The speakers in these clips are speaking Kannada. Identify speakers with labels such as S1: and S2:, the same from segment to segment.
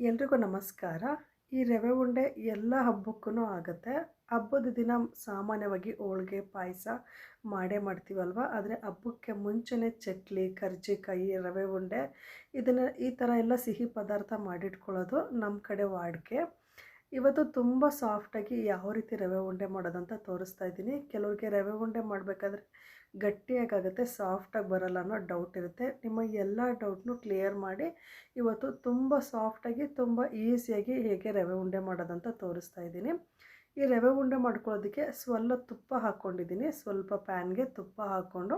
S1: ಎಲ್ರಿಗೂ ನಮಸ್ಕಾರ. ಈ ರವೆ ಉಂಡೆ ಎಲ್ಲ ಹಬ್ಬಕ್ಕೂ ಆಗುತ್ತೆ. ಹಬ್ಬದ ದಿನ ಸಾಮಾನ್ಯವಾಗಿ ಹೋಳಿಗೆ, ಪಾಯಸ ಮಾಡೇ ಮಾಡ್ತೀವಲ್ವ? ಆದರೆ ಹಬ್ಬಕ್ಕೆ ಮುಂಚೆನೇ ಚಕ್ಲಿ, ಕರ್ಜಿಕಾಯಿ, ರವೆ ಉಂಡೆ ಇದನ್ನು ಈ ಥರ ಎಲ್ಲ ಸಿಹಿ ಪದಾರ್ಥ ಮಾಡಿಟ್ಕೊಳ್ಳೋದು ನಮ್ಮ ಕಡೆ ವಾಡಿಕೆ. ಇವತ್ತು ತುಂಬ ಸಾಫ್ಟಾಗಿ ಯಾವ ರೀತಿ ರವೆ ಉಂಡೆ ಮಾಡೋದಂತ ತೋರಿಸ್ತಾ ಇದ್ದೀನಿ. ಕೆಲವರಿಗೆ ರವೆ ಉಂಡೆ ಮಾಡಬೇಕಾದ್ರೆ ಗಟ್ಟಿಯಾಗುತ್ತೆ ಸಾಫ್ಟಾಗಿ ಬರಲ್ಲ ಅನ್ನೋ ಡೌಟ್ ಇರುತ್ತೆ. ನಿಮ್ಮ ಎಲ್ಲ ಡೌಟ್ನು ಕ್ಲಿಯರ್ ಮಾಡಿ ಇವತ್ತು ತುಂಬ ಸಾಫ್ಟಾಗಿ, ತುಂಬ ಈಸಿಯಾಗಿ ಹೇಗೆ ರವೆ ಉಂಡೆ ಮಾಡೋದಂತ ತೋರಿಸ್ತಾ ಇದ್ದೀನಿ. ಈ ರವೆ ಉಂಡೆ ಮಾಡ್ಕೊಳ್ಳೋದಕ್ಕೆ ಸ್ವಲ್ಪ ತುಪ್ಪ ಹಾಕ್ಕೊಂಡಿದ್ದೀನಿ, ಸ್ವಲ್ಪ ಪ್ಯಾನ್ಗೆ ತುಪ್ಪ ಹಾಕ್ಕೊಂಡು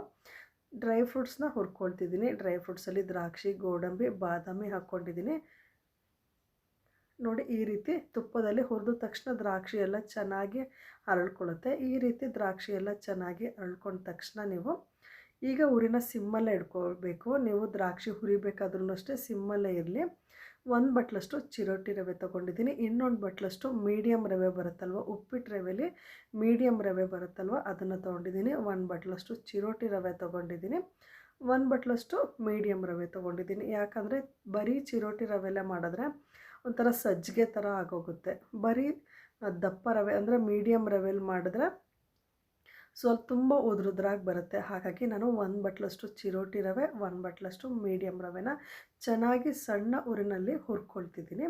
S1: ಡ್ರೈ ಫ್ರೂಟ್ಸ್ನ ಹುರ್ಕೊಳ್ತಿದ್ದೀನಿ. ಡ್ರೈ ಫ್ರೂಟ್ಸಲ್ಲಿ ದ್ರಾಕ್ಷಿ, ಗೋಡಂಬಿ, ಬಾದಾಮಿ ಹಾಕ್ಕೊಂಡಿದ್ದೀನಿ. ನೋಡಿ ಈ ರೀತಿ ತುಪ್ಪದಲ್ಲಿ ಹುರಿದ ತಕ್ಷಣ ದ್ರಾಕ್ಷಿ ಎಲ್ಲ ಚೆನ್ನಾಗಿ ಅರಳ್ಕೊಳ್ಳುತ್ತೆ. ಈ ರೀತಿ ದ್ರಾಕ್ಷಿ ಎಲ್ಲ ಚೆನ್ನಾಗಿ ಅರಳ್ಕೊಂಡ ತಕ್ಷಣ ನೀವು ಈಗ ಉರಿನ ಸಿಮ್ಮಲ್ಲೇ ಇಡ್ಕೋಬೇಕು ನೀವು ದ್ರಾಕ್ಷಿ ಹುರಿಬೇಕಾದ್ರೂ ಅಷ್ಟೇ ಸಿಮ್ಮಲ್ಲೇ ಇರಲಿ. ಒಂದು ಬಟ್ಲಷ್ಟು ಚಿರೋಟಿ ರವೆ ತೊಗೊಂಡಿದ್ದೀನಿ. ಇನ್ನೊಂದು ಬಟ್ಲಷ್ಟು ಮೀಡಿಯಮ್ ರವೆ ಬರುತ್ತಲ್ವ? ಉಪ್ಪಿಟ್ಟು ರವೆಲಿ ಮೀಡಿಯಮ್ ರವೆ ಬರುತ್ತಲ್ವ? ಅದನ್ನು ತೊಗೊಂಡಿದ್ದೀನಿ. ಒಂದು ಬಟ್ಲಷ್ಟು ಚಿರೋಟಿ ರವೆ ತೊಗೊಂಡಿದ್ದೀನಿ. ಒಂದು ಬಟ್ಲಷ್ಟು ಮೀಡಿಯಮ್ ರವೆ ತೊಗೊಂಡಿದ್ದೀನಿ. ಯಾಕಂದರೆ ಬರೀ ಚಿರೋಟಿ ರವೆಲ್ಲ ಮಾಡಿದ್ರೆ ಒಂಥರ ಸಜ್ಜಿಗೆ ಥರ ಆಗೋಗುತ್ತೆ. ಬರೀ ದಪ್ಪ ರವೆ ಅಂದರೆ ಮೀಡಿಯಮ್ ರವೆಲಿ ಮಾಡಿದ್ರೆ ಸ್ವಲ್ಪ ತುಂಬ ಉದುರುದ್ರಾಗಿ ಬರುತ್ತೆ. ಹಾಗಾಗಿ ನಾನು ಒಂದು ಬಟ್ಲಷ್ಟು ಚಿರೋಟಿ ರವೆ, ಒಂದು ಬಟ್ಲಷ್ಟು ಮೀಡಿಯಮ್ ರವೆನ ಚೆನ್ನಾಗಿ ಸಣ್ಣ ಉರಿನಲ್ಲಿ ಹುರ್ಕೊಳ್ತಿದ್ದೀನಿ.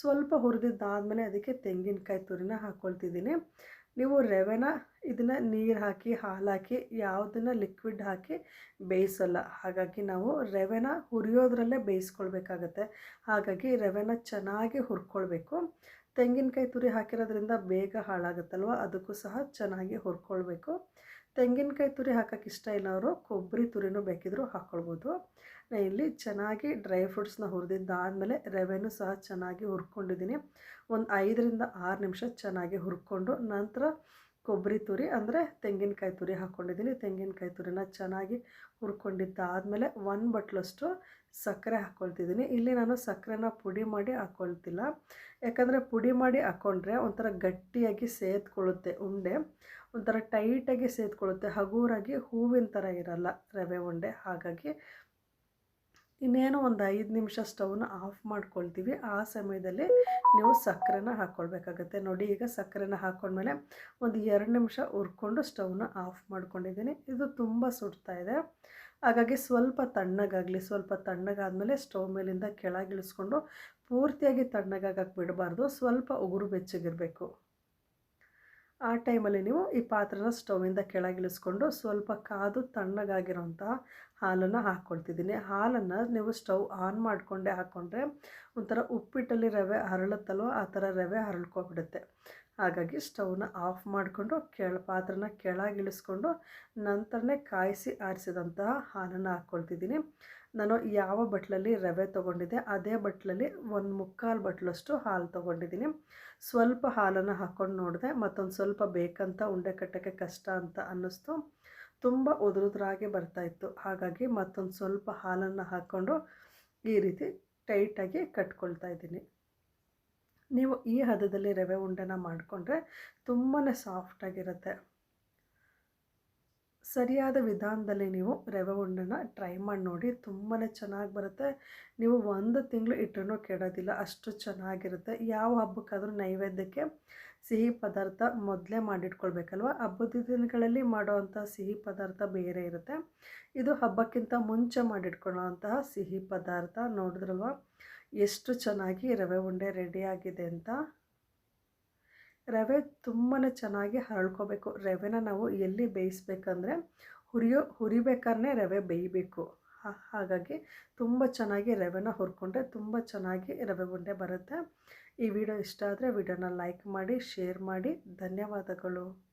S1: ಸ್ವಲ್ಪ ಹುರಿದಿದ್ದಾದಮೇಲೆ ಅದಕ್ಕೆ ತೆಂಗಿನಕಾಯಿ ತುರಿನ ಹಾಕ್ಕೊಳ್ತಿದ್ದೀನಿ ನೀವು ರವೆನ ಇದನ್ನು ನೀರು ಹಾಕಿ, ಹಾಲು ಹಾಕಿ, ಯಾವುದನ್ನು ಲಿಕ್ವಿಡ್ ಹಾಕಿ ಬೇಯಿಸಲ್ಲ. ಹಾಗಾಗಿ ನಾವು ರವೆನ ಹುರಿಯೋದ್ರಲ್ಲೇ ಬೇಯಿಸ್ಕೊಳ್ಬೇಕಾಗತ್ತೆ. ಹಾಗಾಗಿ ರವೆನ ಚೆನ್ನಾಗಿ ಹುರ್ಕೊಳ್ಬೇಕು. ತೆಂಗಿನಕಾಯಿ ತುರಿ ಹಾಕಿರೋದ್ರಿಂದ ಬೇಗ ಹಾಳಾಗುತ್ತಲ್ವ? ಅದಕ್ಕೂ ಸಹ ಚೆನ್ನಾಗಿ ಹುರ್ಕೊಳ್ಬೇಕು. ತೆಂಗಿನಕಾಯಿ ತುರಿ ಹಾಕೋಕ್ಕೆ ಇಷ್ಟ ಇಲ್ಲ ಅವರು, ಕೊಬ್ಬರಿ ತುರಿನೂ ಬೇಕಿದ್ರೂ ಹಾಕ್ಕೊಳ್ಬೋದು ನಾನು ಇಲ್ಲಿ ಚೆನ್ನಾಗಿ ಡ್ರೈ ಫ್ರೂಟ್ಸ್ನ ಹುರಿದಿದ್ದಾದಮೇಲೆ ರವೆನೂ ಸಹ ಚೆನ್ನಾಗಿ ಹುರ್ಕೊಂಡಿದ್ದೀನಿ. ಒಂದು ಐದರಿಂದ ಆರು ನಿಮಿಷ ಚೆನ್ನಾಗಿ ಹುರ್ಕೊಂಡು ನಂತರ ಕೊಬ್ಬರಿ ತುರಿ ಅಂದರೆ ತೆಂಗಿನಕಾಯಿ ತುರಿ ಹಾಕ್ಕೊಂಡಿದ್ದೀನಿ ತೆಂಗಿನಕಾಯಿ ತುರಿನ ಚೆನ್ನಾಗಿ ಹುರ್ಕೊಂಡಿದ್ದಾದಮೇಲೆ ಒಂದು ಬಟ್ಲಷ್ಟು ಸಕ್ಕರೆ ಹಾಕ್ಕೊಳ್ತಿದ್ದೀನಿ ಇಲ್ಲಿ ನಾನು ಸಕ್ಕರೆನ ಪುಡಿ ಮಾಡಿ ಹಾಕ್ಕೊಳ್ತಿಲ್ಲ ಯಾಕಂದರೆ ಪುಡಿ ಮಾಡಿ ಹಾಕ್ಕೊಂಡ್ರೆ ಒಂಥರ ಗಟ್ಟಿಯಾಗಿ ಸೇದ್ಕೊಳ್ಳುತ್ತೆ ಉಂಡೆ. ಒಂಥರ ಟೈಟಾಗಿ ಸೇದ್ಕೊಳ್ಳುತ್ತೆ. ಹಗೂರಾಗಿ ಹೂವಿನ ಥರ ಇರಲ್ಲ ರವೆ ಉಂಡೆ. ಹಾಗಾಗಿ ಇನ್ನೇನು ಒಂದು ಐದು ನಿಮಿಷ ಸ್ಟವ್ನ ಆಫ್ ಮಾಡ್ಕೊಳ್ತೀವಿ. ಆ ಸಮಯದಲ್ಲಿ ನೀವು ಸಕ್ಕರೆನ ಹಾಕ್ಕೊಳ್ಬೇಕಾಗತ್ತೆ ನೋಡಿ, ಈಗ ಸಕ್ಕರೆನ ಹಾಕ್ಕೊಂಡ್ಮೇಲೆ ಒಂದು ಎರಡು ನಿಮಿಷ ಹುರ್ಕೊಂಡು ಸ್ಟವ್ನ ಆಫ್ ಮಾಡ್ಕೊಂಡಿದ್ದೀನಿ. ಇದು ತುಂಬ ಸುಡ್ತಾ ಇದೆ. ಹಾಗಾಗಿ ಸ್ವಲ್ಪ ತಣ್ಣಗಾಗಲಿ, ಸ್ವಲ್ಪ ತಣ್ಣಗಾದಮೇಲೆ ಸ್ಟವ್ ಮೇಲಿಂದ ಕೆಳಗಿಳಿಸ್ಕೊಂಡು ಪೂರ್ತಿಯಾಗಿ ತಣ್ಣಗಾಗಕ್ಕೆ ಬಿಡಬಾರ್ದು. ಸ್ವಲ್ಪ ಉಗುರು ಬೆಚ್ಚಗಿರಬೇಕು. ಆ ಟೈಮಲ್ಲಿ ನೀವು ಈ ಪಾತ್ರೆನ ಸ್ಟೌವಿಂದ ಕೆಳಗಿಳಿಸ್ಕೊಂಡು ಸ್ವಲ್ಪ ಕಾದು ತಣ್ಣಗಾಗಿರೋಂಥ ಹಾಲನ್ನು ಹಾಕ್ಕೊಳ್ತಿದ್ದೀನಿ. ಹಾಲನ್ನು ನೀವು ಸ್ಟವ್ ಆನ್ ಮಾಡಿಕೊಂಡೇ ಹಾಕ್ಕೊಂಡ್ರೆ ಒಂಥರ ಉಪ್ಪಿಟ್ಟಲ್ಲಿ ರವೆ ಹರಳುತ್ತಲ್ವ ಆ ಥರ ರವೆ ಹರಳ್ಕೊಬಿಡುತ್ತೆ. ಹಾಗಾಗಿ ಸ್ಟವ್ನ ಆಫ್ ಮಾಡಿಕೊಂಡು ಕೆಳ ಪಾತ್ರನ ಕೆಳಗಿಳಿಸ್ಕೊಂಡು ನಂತರನೇ ಕಾಯಿಸಿ ಆರಿಸಿದಂತಹ ಹಾಲನ್ನು ಹಾಕ್ಕೊಳ್ತಿದ್ದೀನಿ. ನಾನು ಯಾವ ಬಟ್ಲಲ್ಲಿ ರವೆ ತೊಗೊಂಡಿದ್ದೆ ಅದೇ ಬಟ್ಲಲ್ಲಿ ಒಂದು ಮುಕ್ಕಾಲು ಬಟ್ಲಷ್ಟು ಹಾಲು ತೊಗೊಂಡಿದ್ದೀನಿ. ಸ್ವಲ್ಪ ಹಾಲನ್ನು ಹಾಕ್ಕೊಂಡು ನೋಡಿದೆ, ಮತ್ತೊಂದು ಸ್ವಲ್ಪ ಬೇಕಂತ ಉಂಡೆ ಕಟ್ಟೋಕ್ಕೆ ಕಷ್ಟ ಅಂತ ಅನ್ನಿಸ್ತು. ತುಂಬ ಉದುರುದ್ರಾಗೆ ಬರ್ತಾಯಿತ್ತು ಹಾಗಾಗಿ ಮತ್ತೊಂದು ಸ್ವಲ್ಪ ಹಾಲನ್ನು ಹಾಕ್ಕೊಂಡು ಈ ರೀತಿ ಟೈಟಾಗಿ ಕಟ್ಕೊಳ್ತಾ ಇದ್ದೀನಿ. ನೀವು ಈ ಹದದಲ್ಲಿ ರವೆ ಉಂಡೆನ ಮಾಡಿಕೊಂಡ್ರೆ ತುಂಬಾ ಸಾಫ್ಟಾಗಿರುತ್ತೆ ಸರಿಯಾದ ವಿಧಾನದಲ್ಲಿ ನೀವು ರವೆ ಉಂಡೆನ ಟ್ರೈ ಮಾಡಿ ನೋಡಿ ತುಂಬಾ ಚೆನ್ನಾಗಿ ಬರುತ್ತೆ. ನೀವು ಒಂದು ತಿಂಗಳು ಇಟ್ಟರೂ ಕೆಡೋದಿಲ್ಲ, ಅಷ್ಟು ಚೆನ್ನಾಗಿರುತ್ತೆ. ಯಾವ ಹಬ್ಬಕ್ಕಾದರೂ ನೈವೇದ್ಯಕ್ಕೆ ಸಿಹಿ ಪದಾರ್ಥ ಮೊದಲೇ ಮಾಡಿಟ್ಕೊಳ್ಬೇಕಲ್ವ? ಹಬ್ಬದ ದಿನಗಳಲ್ಲಿ ಮಾಡೋವಂಥ ಸಿಹಿ ಪದಾರ್ಥ ಬೇರೆ ಇರುತ್ತೆ. ಇದು ಹಬ್ಬಕ್ಕಿಂತ ಮುಂಚೆ ಮಾಡಿಟ್ಕೊಳ್ಳೋವಂತಹ ಸಿಹಿ ಪದಾರ್ಥ ನೋಡಿದ್ರಲ್ವ? ಎಷ್ಟು ಚೆನ್ನಾಗಿ ರವೆ ಉಂಡೆ ರೆಡಿಯಾಗಿದೆ ಅಂತ. ರವೆ ತುಂಬಾ ಚೆನ್ನಾಗಿ ಹರಳ್ಕೋಬೇಕು. ರವೆನ ನಾವು ಎಲ್ಲಿ ಬೇಯಿಸ್ಬೇಕಂದ್ರೆ ಹುರಿಯೋ, ಹುರಿಬೇಕಾದ್ರೆ ರವೆ ಬೇಯಬೇಕು. ಹಾಗಾಗಿ ತುಂಬ ಚೆನ್ನಾಗಿ ರವೆನ ಹುರ್ಕೊಂಡ್ರೆ ತುಂಬ ಚೆನ್ನಾಗಿ ರವೆ ಉಂಡೆ ಬರುತ್ತೆ. ಈ ವಿಡಿಯೋ ಇಷ್ಟ ಆದರೆ ವಿಡಿಯೋನ ಲೈಕ್ ಮಾಡಿ, ಶೇರ್ ಮಾಡಿ. ಧನ್ಯವಾದಗಳು.